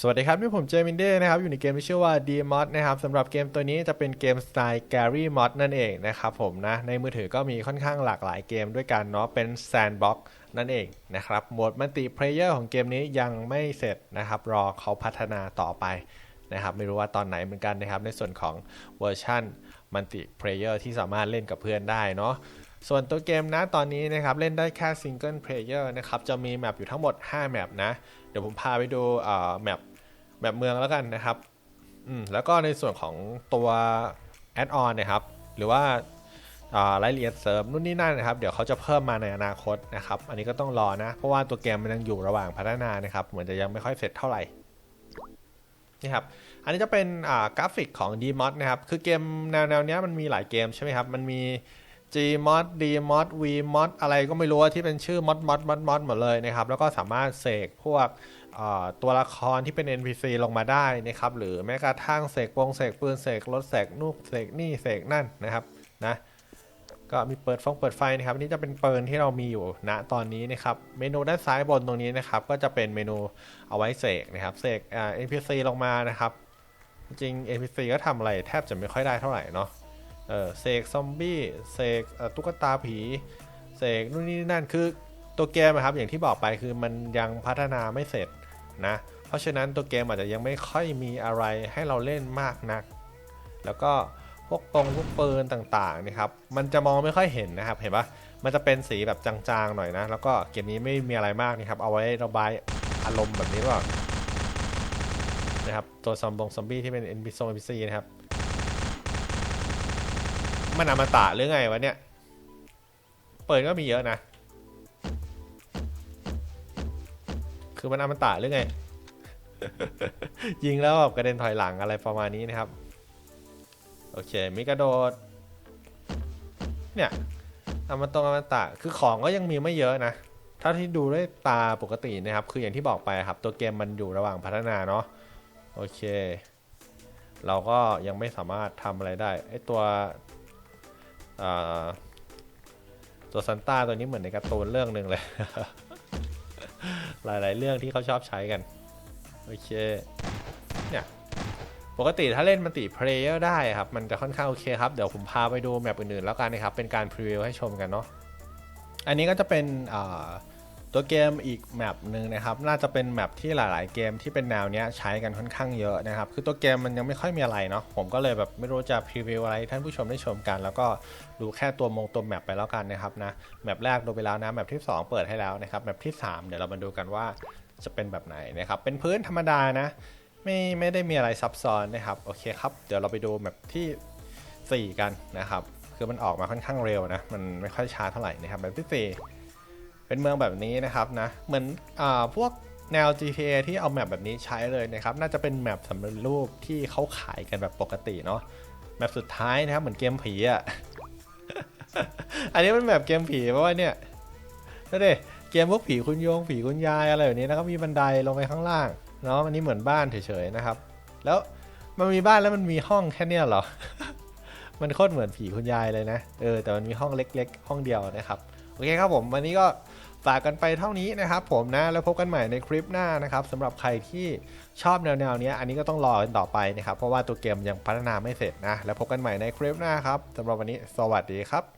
สวัสดีครับนี่ผมเจมินเด้นะครับ อยู่ในเกมที่ชื่อว่า d m o d นะครับสำหรับเกมตัวนี้จะเป็นเกมสไตล์ Gary Mod นั่นเองนะครับผมนะ ในมือถือก็มีค่อนข้างหลากหลายเกมด้วยกันเนาะเป็น Sandbox นั่นเองนะครับโหมดมัลติเพลเยอร์ของเกมนี้ยังไม่เสร็จนะครับ รอเขาพัฒนาต่อไปนะครับ ไม่รู้ว่าตอนไหนเหมือนกันนะครับ ในส่วนของเวอร์ชันมัลติเพลเยอร์ที่สามารถเล่นกับเพื่อนได้เนาะส่วนตัวเกมนะตอนนี้นะครับ เล่นได้แค่ซิงเกิลเพลเยอร์นะครับ จะมีแมปอยู่ทั้งหมด 5 แมปนะ เดี๋ยวผมพาไปดูแมป แมปเมืองแล้วกันนะครับอืมแล้วก็ในส่วนของตัวแอดออนนะครับ หรือว่าารายละเอียดเสริมนู่นนี่นั่นนะครับ เดี๋ยวเขาจะเพิ่มมาในอนาคตนะครับ อันนี้ก็ต้องรอนะ เพราะว่าตัวเกมมันยังอยู่ระหว่างพัฒนานะครับ เหมือนจะยังไม่ค่อยเสร็จเท่าไหร่นี่ครับ อันนี้จะเป็นกราฟิกของ DMOD นะครับ คือเกมแนวแนวเนี้ยมันมีหลายเกมใช่ไหมครับ มันมี Gmod Dmod Vmod อะไรก็ไม่รู้ที่เป็นชื่อ mod mod mod mod หมดเลยนะครับ แล้วก็สามารถเสกพวกตัวละครที่เป็น NPC ลงมาได้นะครับ หรือแม้กระทั่งเสกวงเสกปืนเสกรถเสกนู่นเสกนี่เสกนั่นนะครับนะก็มีเปิดฟองเปิดไฟนะครับนี่จะเป็นปืนที่เรามีอยู่ณตอนนี้นะครับ เมนูด้านซ้ายบนตรงนี้นะครับ ก็จะเป็นเมนูเอาไว้เสกนะครับเสกอ่า NPC ลงมานะครับ จริง NPC ก็ทำอะไรแทบจะไม่ค่อยได้เท่าไหร่เนาะ เออเสกซอมบี้เสกตุ๊กตาผีเสกนู่นนี่นั่นคือตัวเกมอะครับอย่างที่บอกไปคือมันยังพัฒนาไม่เสร็จนะเพราะฉะนั้นตัวเกมอาจจะยังไม่ค่อยมีอะไรให้เราเล่นมากนัก แล้วก็พวกปงพวกปืนต่างๆนะครับมันจะมองไม่ค่อยเห็นนะครับเห็นปะมันจะเป็นสีแบบจางๆหน่อยนะ แล้วก็เกมนี้ไม่มีอะไรมากนะครับ เอาไว้ระบายอารมณ์แบบนี้หรือเปล่านะครับตัวซอมบงซอมบี้ที่เป็น NPC นะครับ มันอมตะหรือไงวะเนี่ย เปิดก็มีเยอะนะ คือมันอมตะหรือไง ยิงแล้วแบบกระเด็นถอยหลังอะไรประมาณนี้นะครับ โอเคมีกระโดด เนี่ยอมตะอมตะ คือของก็ยังมีไม่เยอะนะเท่าที่ดูด้วยตาปกตินะครับ คืออย่างที่บอกไปครับ ตัวเกมมันอยู่ระหว่างพัฒนาเนาะโอเค เราก็ยังไม่สามารถทำอะไรได้ไอตัว ตัวซันต้าตัวนี้เหมือนในการ์ตูนเรื่องหนึ่งเลย หลาย ๆ เรื่องที่เขาชอบใช้กัน โอเค เนี่ย ปกติถ้าเล่นมันติเพลเยอร์ได้ครับ มันจะค่อนข้างโอเคครับ เดี๋ยวผมพาไปดูแมปอื่น ๆ แล้วกันนะครับ เป็นการพรีวิวให้ชมกันเนาะ อันนี้ก็จะเป็นอ่า ตัวเกมอีกแมปหนึ่งนะครับน่าจะเป็นแมปที่หลาย ๆ เกมที่เป็นแนวเนี้ยใช้กันค่อนข้างเยอะนะครับ คือตัวเกมมันยังไม่ค่อยมีอะไรเนาะผมก็เลยแบบไม่รู้จะพรีวิวอะไรท่านผู้ชมได้ชมกัน แล้วก็ดูแค่ตัวมงตัวแมปไปแล้วกันนะครับนะแมปแรกดูไปแล้วนะแมปที่ 2 เปิดให้แล้วนะครับแมปที่ 3 เดี๋ยวเรามาดูกันว่าจะเป็นแบบไหนนะครับเป็นพื้นธรรมดานะไม่ไม่ได้มีอะไรซับซ้อนนะครับโอเคครับเดี๋ยวเราไปดูแมปที่ 4 กันนะครับคือมันออกมาค่อนข้างเร็วนะมันไม่ค่อยช้าเท่าไหร่นะครับแมปที่ 4 เป็นเมืองแบบนี้นะครับนะเหมือนอ่าพวกแนว GTA ที่เอาแมปแบบนี้ใช้เลยนะครับ น่าจะเป็นแมปสำเร็จรูปที่เขาขายกันแบบปกติเนาะแมปสุดท้ายนะครับ เหมือนเกมผีอะ่ะ อันนี้มันแบบเกมผีเพราะว่าเนี่ยนั่นดิเกมพวกผีคุณโยงผีคุณยายอะไรแบบนี้แล้วก็มีบันไดลงไปข้างล่างเนาะอันนี้เหมือนบ้านเฉยๆนะครับ แล้วมันมีบ้านแล้วมันมีห้องแค่เนี้ยเหรอ มันโคตรเหมือนผีคุณยายเลยนะ เออแต่มันมีห้องเล็ก ๆ ห้องเดียวนะครับ โอเคครับผมวันนี้ก็ฝากกันไปเท่านี้นะครับผมนะแล้วพบกันใหม่ในคลิปหน้านะครับสำหรับใครที่ชอบแนวๆนี้อันนี้ก็ต้องรอกันต่อไปนะครับเพราะว่าตัวเกมยังพัฒนาไม่เสร็จนะแล้วพบกันใหม่ในคลิปหน้าครับสำหรับวันนี้สวัสดีครับ